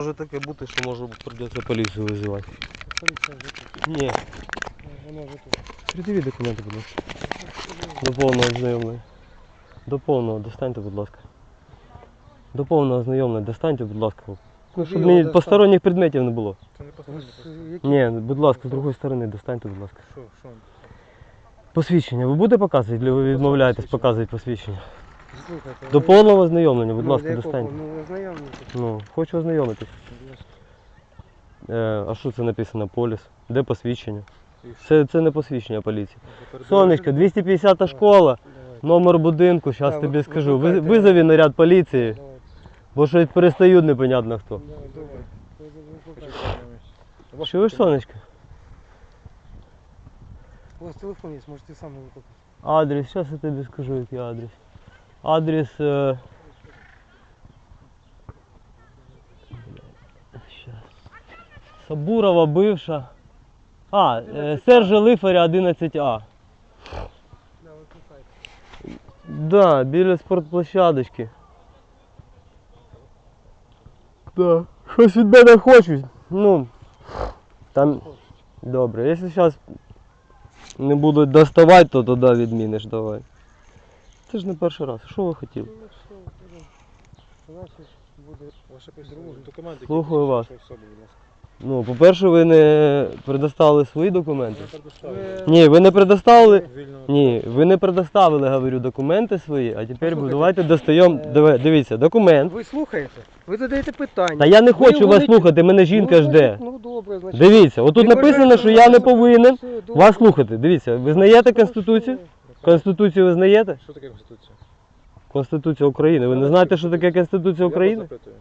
Може таке бути, що може придеться поліцію визивати. Поліція вже тут. Ні. Вона вже тут. Придивіть документи, будь ласка. До повного ознайомлення. До повного достаньте, будь ласка. До повного ознайомлення достаньте, будь ласка. Ну, щоб мені посторонніх предметів не було. Це не які- Ні, будь ласка, з другої сторони достаньте, будь ласка. Що, що? Посвідчення. Ви будете показувати, чи ви відмовляєтесь показувати посвідчення? Слухайте, До ви- повного ознайомлення, будь ну, ласка, якого? достаньте. Ну, ознайомлюйтесь. Ну, хочу ознайомитись. Е, а що це написано? Поліс? Де посвідчення? І що? Це, це не посвідчення поліції. Сонечко, 250 школа, Давайте. номер будинку, зараз тобі ви- скажу. Ви, викликайте. визови наряд поліції, Давайте. бо щось перестають непонятно хто. Да, давай. Ви- ви- ви- ви- Почекайте. Ваш Що ви ж, сонечко? У вас телефон є, можете сам викликати. Адрес, зараз я тобі скажу, який адрес. Адрес. Е... Сабурова бивша. А, е, Сержа Лифаря 11А. Да, біля спортплощадочки. Да. Щось від мене хочуть. Ну. Там. Добре, якщо зараз не будуть доставати, то тоді відміниш давай. Це ж не перший раз. Що ви хотіли? Ну, все, добре. У нас ось буде Ваші посвідчення, документи, Слухаю вас. Ну, по-перше, ви не предоставили свої документи. Ви- Ні, ви не предоставили. Ні, ви не предоставили, говорю, документи свої, а тепер давайте достаємо. е, Диви- Дивіться, документ. Ви слухаєте? Ви задаєте питання. Та я не Ви хочу вас слухати, мене жінка ну, жде. Ну добре, значить. Дивіться, отут написано, що я не повинен вас слухати. Дивіться, визнаєте Конституцію? Конституцію визнаєте? Що таке Конституція? Конституція України. Ви не знаєте, що таке Конституція Я вас України? запитую.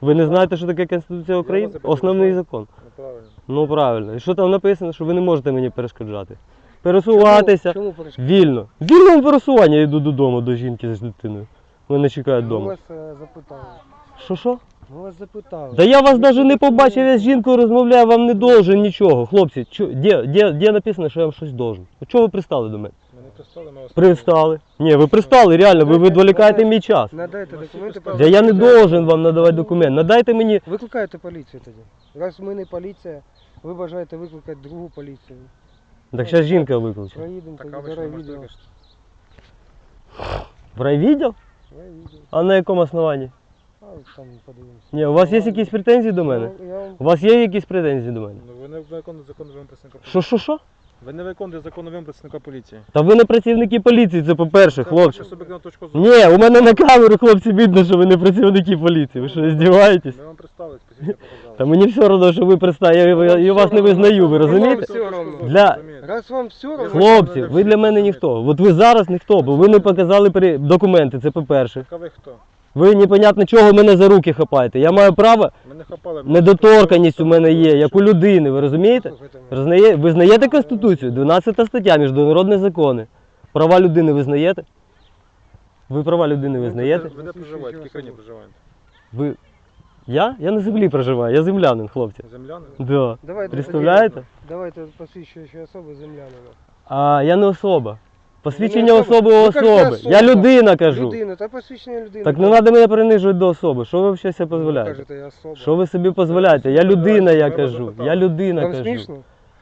Ви не знаєте, що таке Конституція України? запитую, Основний закон. Ну, правильно. Ну правильно. І що там написано, що ви не можете мені перешкоджати? Пересуватися Чому, чому перешкоджаєте? вільно. В вільному пересуванні я йду додому до жінки з дитиною. Мене чекають Ми вдома. вас е, запитали. Що що? Ми вас запитали. Да я вас навіть не побачив, я з жінкою розмовляю, вам не должен нічого. Хлопці, де, де, де написано, що я вам щось должен? Чого ви пристали до мене? Пристали, ми вас Пристали. Ні, ви пристали, реально, ви відволікаєте мій час. Надайте документи. поставили. Я не должен вам надавати документ. Надайте мені. Викликайте поліцію тоді. Раз ми не поліція, ви бажаєте викликати другу поліцію. Так зараз жінка викличе. Проїдемо тоді до що не можете райвідділу. В райвідділ? Райвідділ. А на якому основанні? А там подивимося. Ні, у вас є якісь претензії до мене? Ну, я вам У вас є якісь претензії до мене? Ну, ви не виконуєте закон вимог працівника. Що, що, що? Ви не виконуєте закон вимог працівника поліції. Та ви не працівники поліції, це по-перше, хлопці. ваша суб'єктивна точка зору. Ні, у мене на камеру, хлопці, видно, що ви не працівники поліції. Ви що, здіваєтесь? Ми вам представили, посвідчення показали. Та мені все одно, що ви представили, я, я, я вас не визнаю, ви розумієте? все. Для- Раз вам все одно. Хлопці, ви для мене ніхто. От ви зараз ніхто, бо ви не показали при- документи, це по-перше. Так, а ви хто? Ви непонятно чого мене за руки хапаєте. Я маю право, не хапали. недоторканість у мене є, як у людини, ви розумієте? Мене. Визнаєте Конституцію? 12 стаття, міжнародні закони. Права людини визнаєте? Ви права людини визнаєте? Ви де проживаєте? В якій країні проживаєте? Ви. Я? Я на землі проживаю, я землянин, хлопці. Земляни? Да. Давайте Представляєте? Давайте посвідчуючі особи землянина. А я не особа. Посвідчення Ну, особи у Ну, кажете, особи. Я особа. людина кажу. Людина, та посвідчення людини. Так не треба мене принижувати до особи. Що ви взагалі себе Ви дозволяєте? кажете, я особа. Що ви собі дозволяєте? Я людина, я кажу. Я людина Вам кажу. смішно?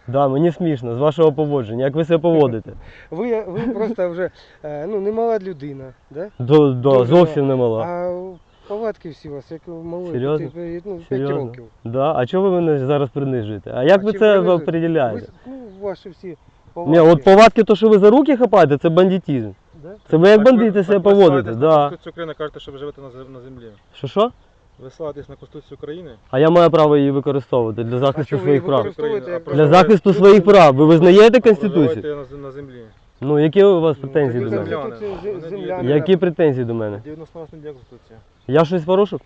Да, мені смішно з вашого поводження. Як ви себе поводите? Ви, ви просто вже е, ну, не мала людина, да? До, до, Дуже зовсім не мала. а повадки всі у вас, як у малої, Серйозно? п'яти- ну, 5 Серйозно? років. Да? А чого ви мене зараз принижуєте? А як А ви чим це принижуєте? определяєте? Ви, ну, ваші всі Ні, от повадки, то, що ви за руки хапаєте, це бандитизм. Да? Це ви як Так бандити себе поводите, да. Конституцію України кажете, що ви живете на зем- на землі. Що що? Ви ссилаєтесь на Конституцію України? А я маю право її використовувати для захисту ви своїх її прав. використовуєте Для захисту своїх прав. Ви визнаєте Конституцію? Проживаєте на, зем- на землі. Ну, які у вас Ну, претензії до мене? земля- Конституція Вони зе- діють. землянина. Які претензії до мене? 98 дня Конституція. Я щось порушив?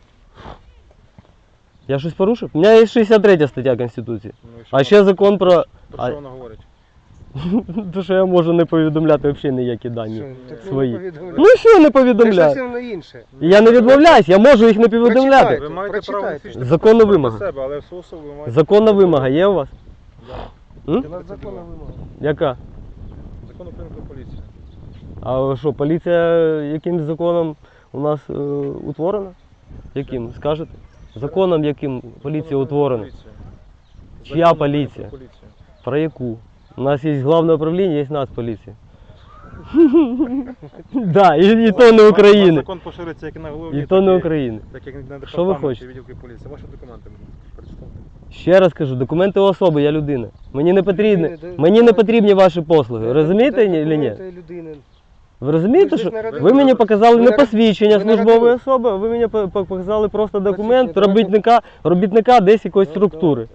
Я щось порушив? У мене є 63 стаття Конституції. Ну, і що А вона- ще закон про. Про а- що вона говорить? То, що я можу не повідомляти взагалі ніякі дані. Що, свої. Ну що не повідомляю? інше. Я не відмовляюсь, я можу їх не повідомляти. Ви маєте право прочитайте. висвічити Законна проти вимога. себе, але в свою особу ви маєте... Законна вимога є у вас? Да. М? Законна вимога. Яка? Закон України про поліцію. А що, поліція якимсь законом у нас е, утворена? Яким? Скажете? Законом, яким поліція утворена. поліції. Чия Законом поліція? про поліцію. Про яку? У нас є головне управління, є Нацполіція. Да, і, і то не України. Закон поширюється як на головні, І то не України. Так як на Що ви хочете? відділки поліції. Ваші документи прочитайте. Ще раз кажу, документи особи, я людина. Мені не потрібні, мені не потрібні ваші послуги. Розумієте ні, чи ні? людини. Ви розумієте, що ви мені показали не посвідчення службової особи, а ви мені по- по- показали просто документ робітника, робітника десь якоїсь структури.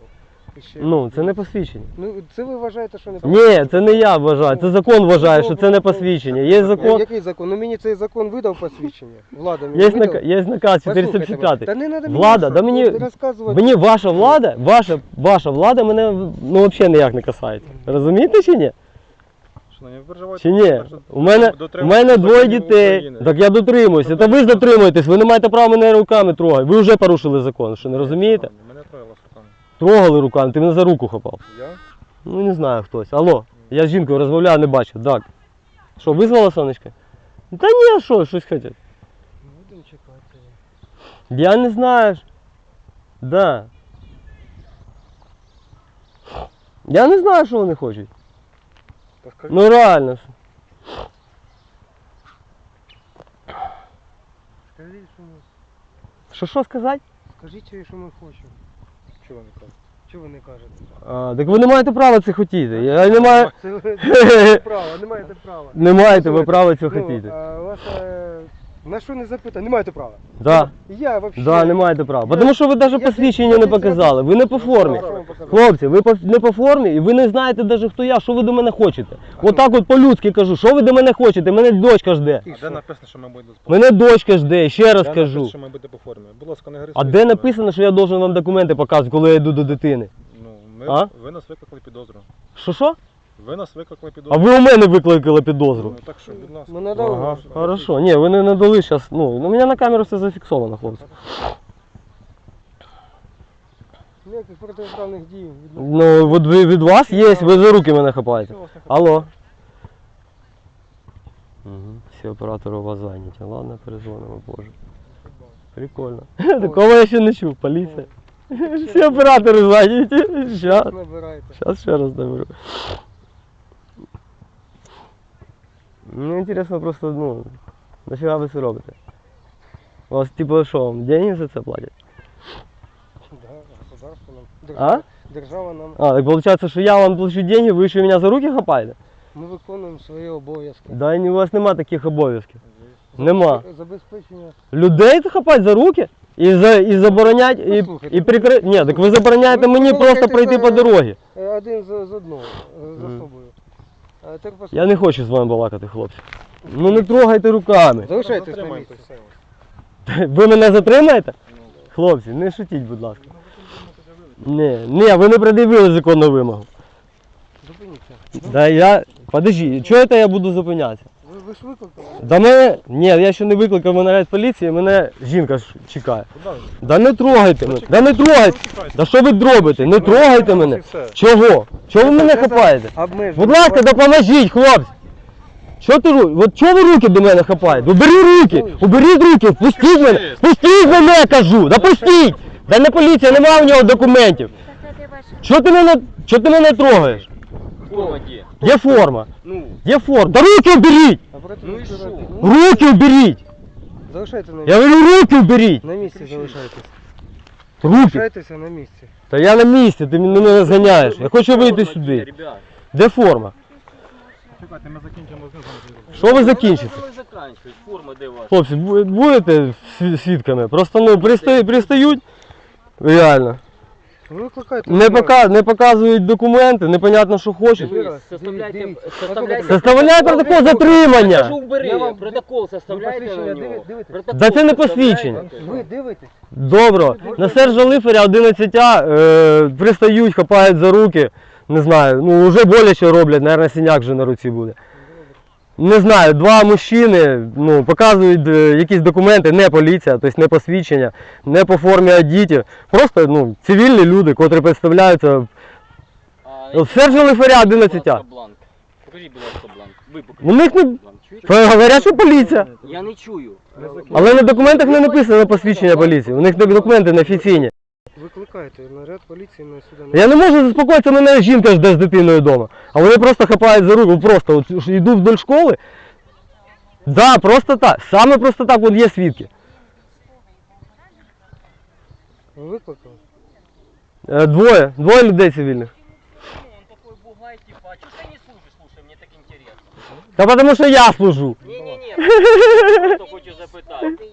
Ще. Ну, це не посвідчення. Ну, це ви вважаєте, що не Ні, це не я вважаю, це закон вважає, що це не посвідчення. Є закон, Який закон? Ну мені цей закон видав посвідчення. Влада мені є, наказ, є наказ Послухайте 455. Та не надо мені Влада, да мені- розказувати. Мені ваша влада, ваша, ваша влада мене ну взагалі ніяк не касається. Розумієте чи ні? Шановні, ви. Чи ні? перше, У мене, у дотримуйтесь мене двоє законів дітей. України. Так я дотримуюся. Та ви ж дотримуєтесь, ви не маєте права мене руками трогати. Ви вже порушили закон, що не розумієте? Шановні, Мене троє вас руками. Трогали руками, ти мене за руку хапав. Я? Ну не знаю хтось. Алло, я з жінкою розмовляю, не бачив. Так. Що, визвала сонечко? Та ні, а що, щось хотять. Будемо чекати. Я не знаю. Да. Я не знаю, що вони хочуть. Та. Ну реально. ж. Скажіть, що ми, Що що сказати? скажіть, що ми хочемо. Чого ви не кажете? Чого ви не кажете? А, так ви не маєте права це хотіти. Я не маю. Це ви маєте права, не маєте права. Не маєте ви права цього Ну, хотіти. а вас е, на що не запитати? Не маєте права. Да. Я взагалі. Да, не маєте права. Я- Тому що ви навіть я посвідчення не показали. Ви не по формі. Що вам показати? Хлопці, ви по- не по формі і ви не знаєте навіть хто я, що ви до мене хочете. Отак от по-людськи кажу, що ви до мене хочете? Мене дочка жде. І А що? де написано, що ми будемо Мене дочка жде, ще раз Де написано, кажу. що ми будемо по формі? Будь ласка, не А агресуйте. де написано, що я должен вам документи показувати, коли я йду до дитини? Ну, ми, А? ви нас викликали підозру. Що що? Ви нас викликали підозру. А ви у мене викликали підозру. Ну, так що, будь ласка. Ми надали. Ага, хорошо. Ні, ви не надали зараз. Ну, у мене на камеру все зафіксовано, хлопці. Ніяких протиправних дій. Ну, от ви- від вас є, ви за руки мене хапаєте. Алло. Угу. Всі оператори у вас зайняті. Ладно, перезвонимо, боже. Прикольно. Такого я ще не чув, поліція. Всі оператори зайняті. Щас. Набирайте. Ще раз наберу. Мені цікаво просто, ну, нафіга ви це робите? У вас, типу, що, вам деньги за це платять? Да, государство нам. Держава, держава нам. А, так виходить, що я вам плачу деньги, ви ще мене за руки хапаєте? Ми виконуємо свої обов'язки. Да ні, у вас нема таких обов'язків. Нема. Забезпечення. Людей хапать за руки і, за, і заборонять, і, Послухайте. і прикри... Ні, так ви забороняєте Ви мені просто пройти за- по дорозі. Е, Один з, з одного, е, за собою. Я не хочу з вами балакати, хлопці. Ну не трогайте руками. Залишайтесь на місці. Ви мене затримаєте? Хлопці, не шутіть, будь ласка. Ні, ні, ви не пред'явили законну вимогу. Зупиніться. Да я. Подожди, чого це я буду зупинятися? Ви, ж викликали? Да мене. Ні, я ще не викликав мене наряд поліції, мене жінка ж чекає. Куди ви? Да не трогайте мене. Да не трогайте. Чекайте. Да що ви робите? Не трогайте мене. Чого? Чого ви мене хапаєте? Будь ласка, допоможіть, хлопці. Що ти ру- От чого ви руки до мене хапаєте? Убери руки! Уберіть руки! Пустіть мене! Пустіть мене, кажу! Да пустіть! Да не поліція, немає у нього документів. Чого ти мене, чого ти мене трогаєш? Форма где? Є форма. Ну, Є форма. Да руки уберіть! Обратно Ну і що? Руки уберіть! Залишайте на місці. Я говорю, руки уберіть! На місці залишайтесь. Руки! Залишайтеся на місці. Та я на місці, ти мене не зганяєш. Я хочу вийти сюди. где, ребят? Де форма? Чекайте, ми закінчимо з ним. Що ви закінчите? Ну, ви. Форма де ваша? Хлопці, бу- будете сві- свідками? Просто ну пристають, пристають. Реально. Викликайте. Не, пока, не показують документи, непонятно, що хочуть. Составляйте, составляйте. Составляй протокол затримання. Я вам- протокол составляйте посвідчення на диви- дивитесь? Протокол Да це не составляйте. посвідчення. Ви дивитесь? Добро. На Сержа Лиферя 11 е, пристають, хапають за руки. Не знаю, ну вже боляче роблять, мабуть, синяк вже на руці буде. Не знаю, два мужчини ну, показують е, якісь документи, не поліція, тобто не посвідчення, не по формі одіті. Просто ну, цивільні люди, котрі представляються. Лиферя будь 11 ласка, бланк. Покажіть, будь ласка, бланк. Ви. У них не говорять, що поліція. Я не чую. Але на документах не написано посвідчення поліції. У них документи не офіційні. Викликайте наряд поліції на сюди. Я не можу заспокоїтися, мене жінка жде з дитиною вдома. А вони просто хапають за руку, просто от, йду вдоль школи. Да, просто так. Саме просто так, от є свідки. Ви викликали? Е, Двоє, двоє людей цивільних. Он такой бугай, типа, а чё ты не служишь, слушай, мне так интересно. Та тому що я служу. Не-не-не, просто хочу запитати.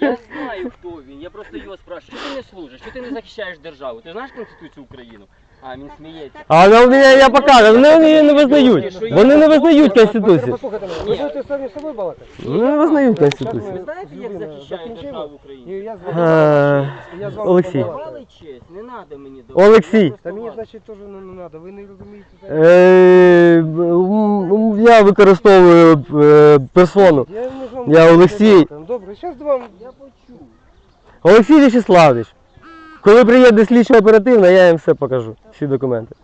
Я знаю, хто він, я просто його спрашиваю, що ти не служиш, що ти не захищаєш державу? Ти знаєш Конституцію України? А, він сміється. А на я покажу, вони її не визнають. Вони не визнають Конституцію. Послухайте мене, ви будете самі з собою балакати? Вони не визнають Ви Конституцію. знаєте, як захищають закінчили? державу І України? я з Е, вами, я з вами Олексій. побалакаю. Давали честь, не треба мені давати. Олексій. Та мені, значить, теж не, не треба, ви не розумієте. Е, м, Я використовую е, персону. Я, не з вами Я балакаю. Олексій. Добре, зараз вам... Я почув. Олексій Вячеславович. Коли приїде слідчо оперативна, я їм все покажу. Всі документи.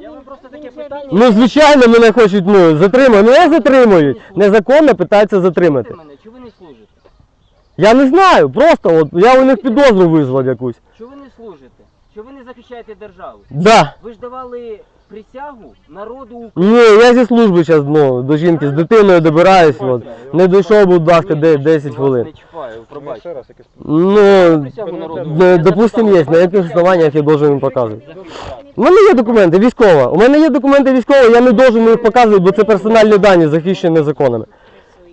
Я вам просто таке питання. Ну, звичайно, мене хочуть ну, затримати. Мене затримують. Незаконно питаються затримати. Мене, чого ви не служите? Я не знаю, просто от я у них підозру визвав якусь. Чого ви не служите? Чого ви не захищаєте державу? Да. Ви ж давали присягу народу України. Ні, я зі служби зараз ну, до жінки з дитиною добираюсь. От. Не дійшов, будь ласка, де- 10 хвилин. Не чіпаю, Ну, пробач. ще раз якесь. Ну, Присягу народу. д- допустим, є. На яких основаннях я должен їм показувати? У мене є документи, військова. У мене є документи військові, я не должен їх показувати, бо це персональні дані, захищені законами.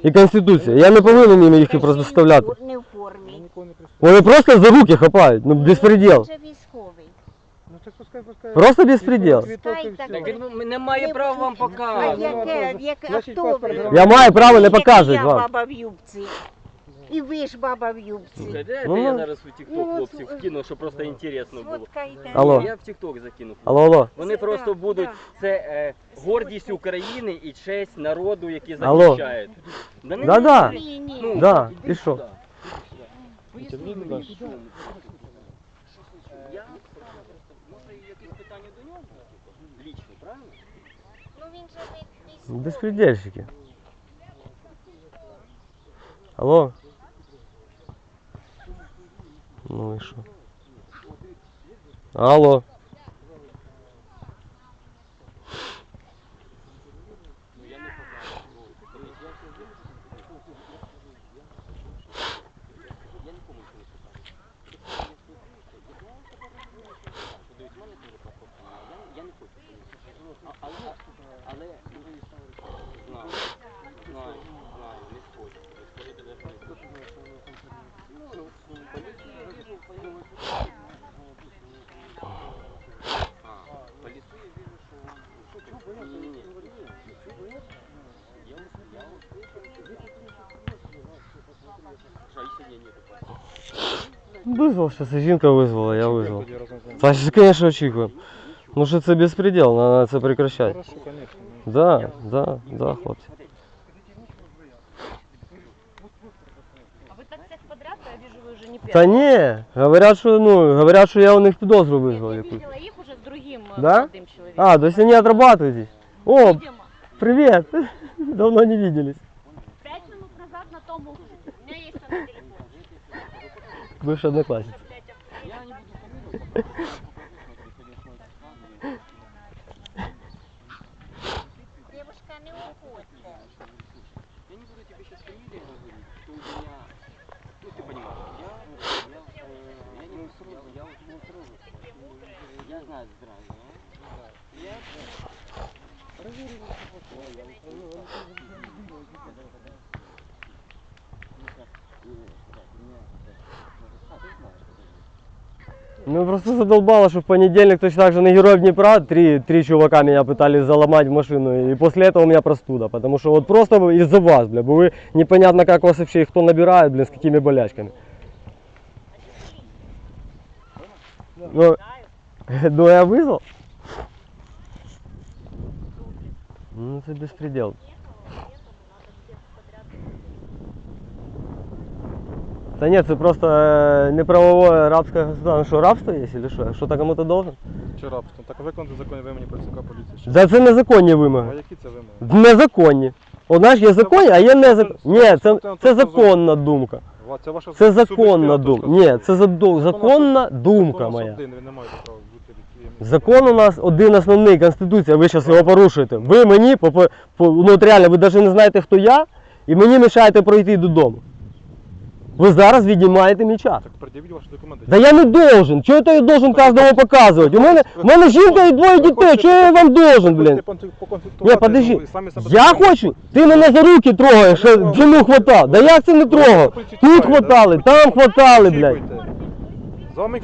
І Конституція. Я не повинен їм їх просто вставляти. Не в формі. Вони просто за руки хапають. Ну, безпреділ. Вже. Ну так пускай, пускай. Просто безпреділ. Так, він не має права вам А показувати. яке, яке, а Значить, хто паспорт ви? Я маю право не Як і показувати я вам. баба в юбці. І ви ж баба в юбці. Слухайте, Ну, я ну. зараз у TikTok Ну, хлопців от, скину, щоб просто інтересно було. Сфоткайте. Алло. Я в TikTok закину. Алло, алло. Вони Це просто да, будуть, да. це е, гордість України і честь народу, який Алло. захищають. Да не Да-да. Ні, ні. Ну, Да, і що? Мені, що? Я може якесь питання до нього було? Лічно, правильно? Ну він же не військовий. Безпредельщики. Алло. Ну і що? Алло. Визвав, що це жінка визвала, я визвав. Тоді разом з ним. Та ж, звісно, очікуємо. Ну що це безпредел, треба це прекращати. Хорошо, конечно. Да, да, да, хлопці. А вы так всех подряд, я вижу, вы уже не первый. Та ні, говорять, що ну, говорять, що я у них підозру визвав Я якусь. видела их уже с другим э, Да? молодым человеком. А, то есть они отрабатывают здесь? О, Видимо, привет! Давно не виделись. пять минут назад на том углу. У меня есть там телефон. Бывшая одноклассница. Девушка, не уходьте. Я не буду тебе сейчас фамилии говорить, что у меня, ну ты понимаешь, я, я, я не я, я, вот не. Я знаю здравия. Я проверили, что я, я, Ну просто задолбало, что в понедельник точно так же на Героев Днепра три, три чувака меня пытались заломать в машину. И после этого у меня простуда. Потому что вот просто из-за вас, бля, бо вы непонятно как вас вообще и кто набирает, блин, с какими болячками. Ну, ну я вызвал. Ну это беспредел. Та ні, це просто е, неправовое рабське государство. Ну що, рабство є, чи що? Що то кому-то должен? Чи рабство? Так виконати законні вимоги працівника поліції. Ще. Да це незаконні А вимоги. які це вимоги? Незаконні. От знаєш, є законні, а є незаконні. Ні, це, це законна думка. Це ваша Це законна думка. Ні, це законна думка моя. Закон у нас один основний, Конституція, ви зараз його порушуєте. Ви мені, ну от реально, ви навіть не знаєте, хто я, і мені мішаєте пройти додому. Ви зараз віднімаєте мій час. Так пред'явіть ваші документи. Да я не должен. Чого я должен кожному показувати? У мене, у мене жінка і двоє дітей. Чого я вам должен, блін? Ні, подожди. Я хочу. Ти мене за руки трогаєш, що жену хватав. Да як це не трогав? Тут хватали, там хватали, блядь.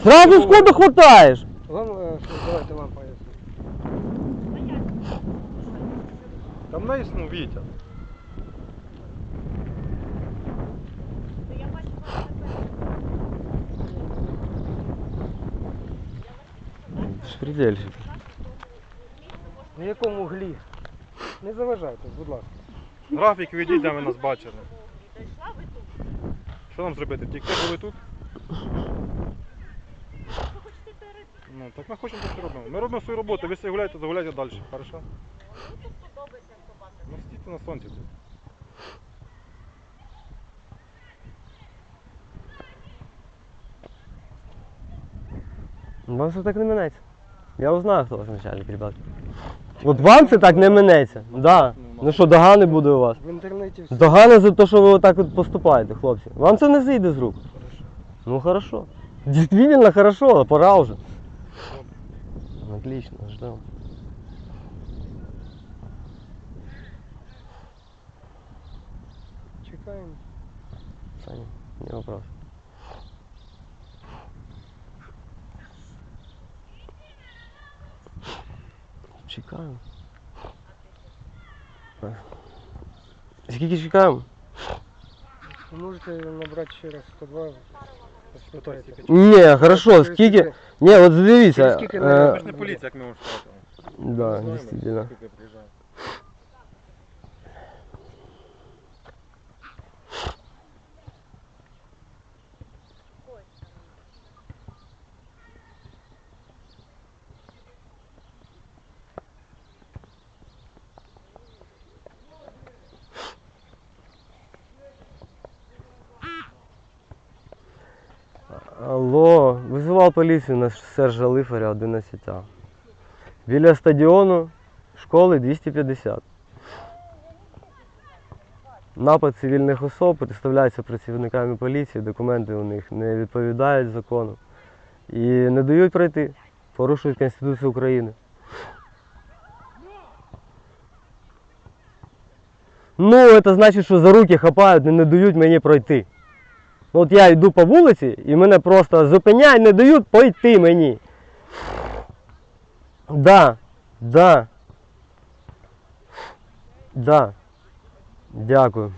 Сразу сходу хватаєш. Е, давайте вам поясню. Там на ну, Вітя. Шпридельщик. На якому углі? Не заважайте, будь ласка. Графік ведіть, де ви нас бачили. Що нам зробити? Втікти, коли тут? Ну, так ми хочемо те, що робимо. Ми робимо свою роботу, ви гуляєте, загуляйте далі. Хорошо? Ну, стійте на сонці тут. Вам це так не минеться. Я узнаю, хто ваш начальник, ребят. От вам це так не минеться. Да. Ну що, догани буде у вас? В інтернеті все. Догани за те, що ви отак от поступаєте, хлопці. Вам це не зійде з рук. Ну хорошо. Действительно хорошо, пора уже. Отлично, ждем. Чекаємо. Саня, не вопрос. Чекаємо. Так. Скільки чекаємо? Ви можете набрати ще раз 102. спитайте. Ні, хорошо, скільки. Ні, от дивіться. Через скільки е, на- Ми ж не поліція, як ми можемо сказати. Да, Ми знаємо, действительно. скільки приїжджає. Алло, поліцію на Сержа Лифаря 11А. Біля стадіону школи 250. Напад цивільних особ представляються працівниками поліції, документи у них не відповідають закону і не дають пройти, порушують Конституцію України. Ну, це значить, що за руки хапають і не дають мені пройти. Ну, От я йду по вулиці і мене просто зупиняють, не дають пройти мені. Да, да. Да. Дякую.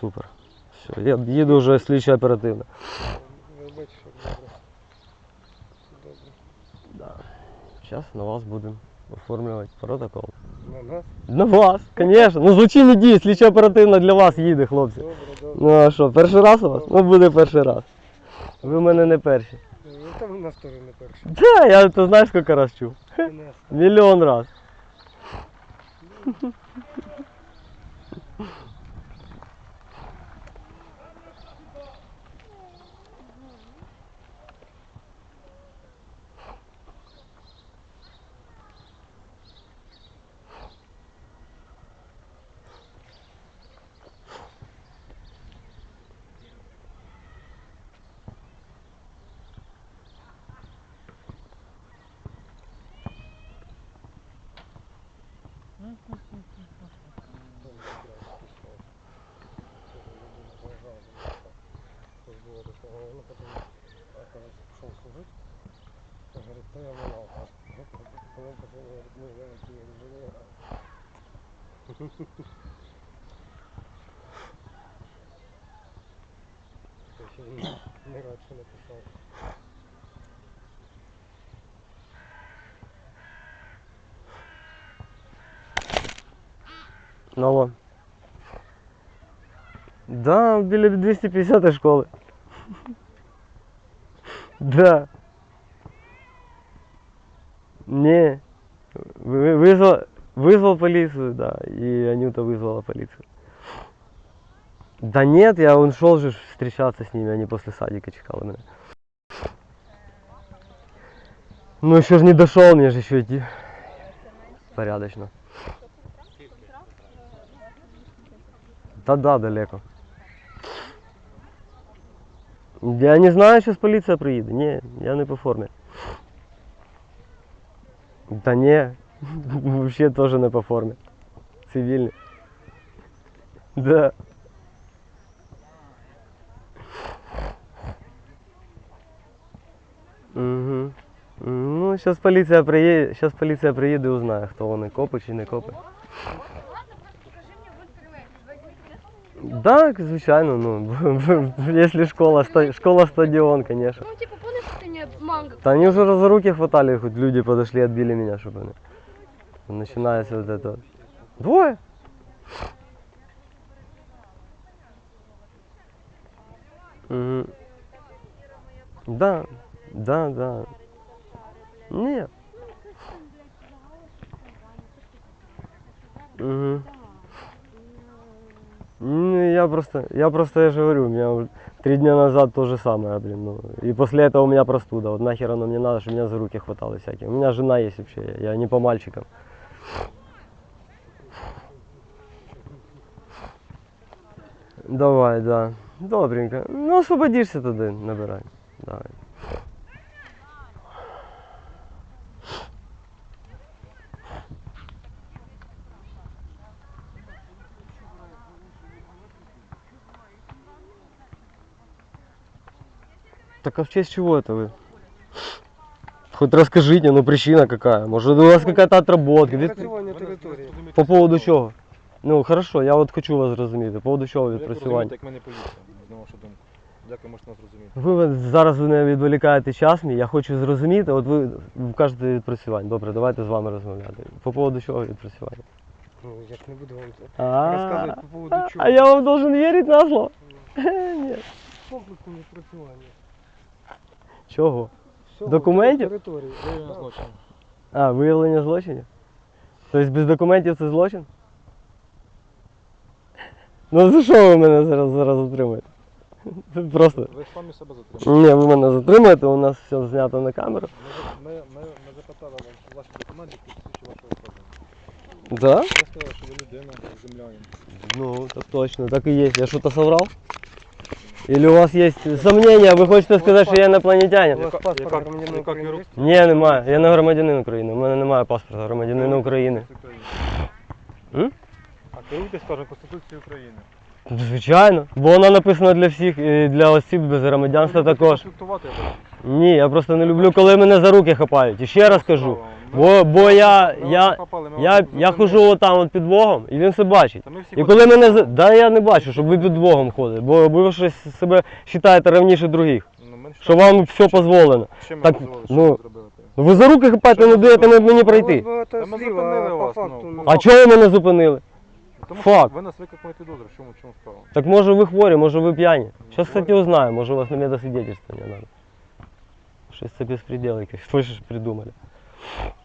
Супер. Все, я їду вже слідчо оперативно. Добре. Зараз на вас будемо оформлювати протокол. На нас? На вас, звісно. Ну злочинні дії, слідчо оперативно для вас їде, хлопці. Добре, добре. Ну а що, перший раз у вас? Ну буде перший раз. Ви в мене не перші. Ну, Там у нас теж не перший. Да, я то знаєш скільки раз чув? Мільйон раз. было такого, ну потом, оказывается, пошел служить. Он говорит, да я воевал. Потом потом говорит, ну я такие инженеры. Не рад, что написал. Алло. Да, біля 250 школи. Да. Не. Ви- Визвали, Вызвал полицию, да, и Анюта вызвала полицию. Да нет, я он шел же встречаться с ними, они после садика чекали меня. Ну еще же не дошел, мне же еще идти. Порядочно. Да да, далеко. Я не знаю, сейчас поліція приїде. Ні, я не по формі. Та ні, взагалі теж не по формі. Цивільний. Да. Угу. Ну, зараз поліція приїде, зараз поліція приїде і узнає, хто вони, копи чи не копи. Так, звичайно, ну, якщо школа, ста- школа стадіон, конечно. Ну, типа, мне манго? Да они уже за руки хватали, хоть люди подошли, отбили меня, чтобы они. Начинается вот это. Двое. Мгм. Да, да, да. Нет. Угу. Ну, я просто, я просто, я же говорю, у меня три дня назад то же самое, блин, ну, и после этого у меня простуда, вот нахер оно мне надо, чтобы меня за руки хватало всякие. У меня жена есть вообще, я не по мальчикам. Давай, да. Добренько. Ну, освободишься тогда, набирай. Давай. Так а в честь чего это вы? Хоть расскажите, ну причина какая? Может у вас какая-то отработка? Відпрацювання території. По поводу чого? Ну хорошо, я от хочу вас зрозуміти. По поводу чого Як ви розумієте, відпрацювання? як ми поліція, на вашу думку. Як ви можете нас розуміти? Ви зараз не відволікаєте час мій, я хочу зрозуміти, от ви кажете відпрацювання. Добре, давайте з вами розмовляти. По поводу чого відпрацювання? Ну, я ж не буду вам це А, розказувати по поводу чого. а я вам должен вірити на слово? Ні. Комплексне відпрацювання. Чого? Всього Документів? Території. Виявлення злочину. А, виявлення злочинів? Тобто без документів це злочин? Ну за що ви мене зараз зараз затримуєте? Просто. Ви самі себе затримали. Ні, ви мене затримуєте, у нас все знято на камеру. Ми, ми, ми, ми запитали вам ваші документи, які посвідчують вашу. Да? Ви сказали, що ви людина, землянин. Ну, так точно, так и есть. Я что-то соврал? Или у вас есть сомнения, вы хотите сказать, що я інопланетянин? У вас паспорт громадянина України? Ні, немає. Я не громадянин України. У мене немає паспорта громадянина України. М? А керуйтесь, скажемо, Конституцією України. Звичайно. Бо вона написана для всіх, і для осіб без громадянства також. Конфліктувати, я бачу. Ні, я просто не люблю, коли мене за руки хапають. І ще раз кажу. Бо, бо я, ми я, ми я, вас я хожу отам от під Богом, і він все бачить. Та ми всі І ходимо. коли мене за- да я не бачу, щоб ви під Богом ходите, бо ви щось себе вважаєте равніше других, Ну, ми що вам все дозволено. Ми так, дозволили, що ну, ви зробили? Ну, Ви за руки хапаєте, не даєте мені пройти. Ну, Та ми зупинили а вас, ну, ну, А чого ви мене зупинили? Тому Факт. ви нас викликали підозру, в чому, в чому справа? Так може ви хворі, може ви п'яні. Зараз, кстати, узнаю, може у вас на медосвидетельство не надо. Щось це безпредел якийсь, ви ж придумали.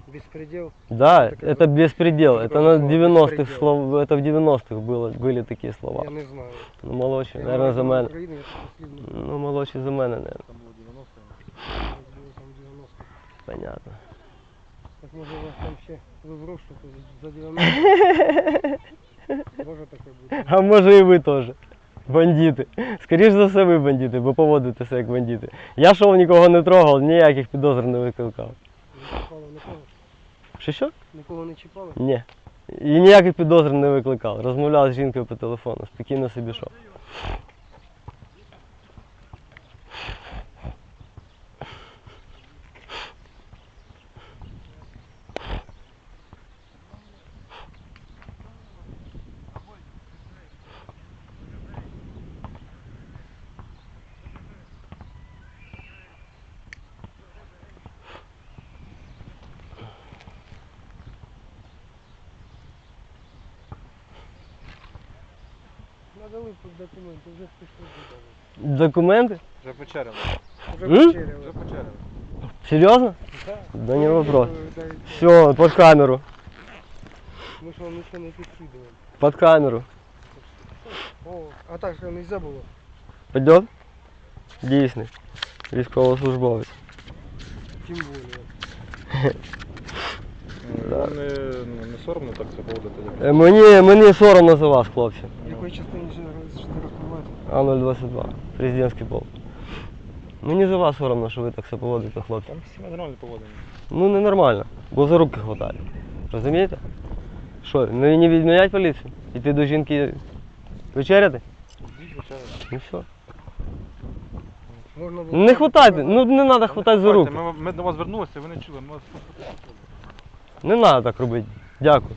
Беспредел. Да, Так это беспредел. что Это такое на слово 90-х беспредел? слов, это в 90-х было, были такие слова. Я не знаю. Ну, молодші, Я наверное, за громадянин мене. України, я таких слів не Ну, молодші за мене, наверное. Там було 90 знаю. Там 90. Понятно. Так може у вас там ще ви в розшуку за 90. Може таке бути. А може і ви теж. Бандити. Скоріше за все, ви бандити, бо поводитеся як бандити. Я шов нікого не трогав, ніяких підозр не викликав. Чіпали нікого? Що що? Нікого не чіпали? Ні. І ніяких підозр не викликав. Розмовляв з жінкою по телефону, спокійно собі йшов. Надали документи, вже пішли додому. Документи? Вже вечеряли. Вже М? Вже вечеряли. Серйозно? Так. Да не вопрос. Все, под камеру. Ми ж вам нічого не підкидували. Під камеру. О, а так що не можна було? Пойдет? Дійсний. Військовослужбовець. Тим більше. Да. Вам не, ну, не соромно так себе поводити? Е, Мені, мені соромно за вас, хлопці. Якій частині штрафувати? А-022. Президентський полк. Мені за вас соромно, що ви так себе поводите, хлопці. Там всі нормально поводимо. Ну ненормально, бо за руки хватає. Розумієте? Що, не, не відмінять поліцію? Іти до жінки вечеряти? Ну все. Можна було. Не хватайте, ну не треба хватати за руки. Ми, ми до вас звернулися, ви не чули. Ми вас... Не треба так робити. Дякую.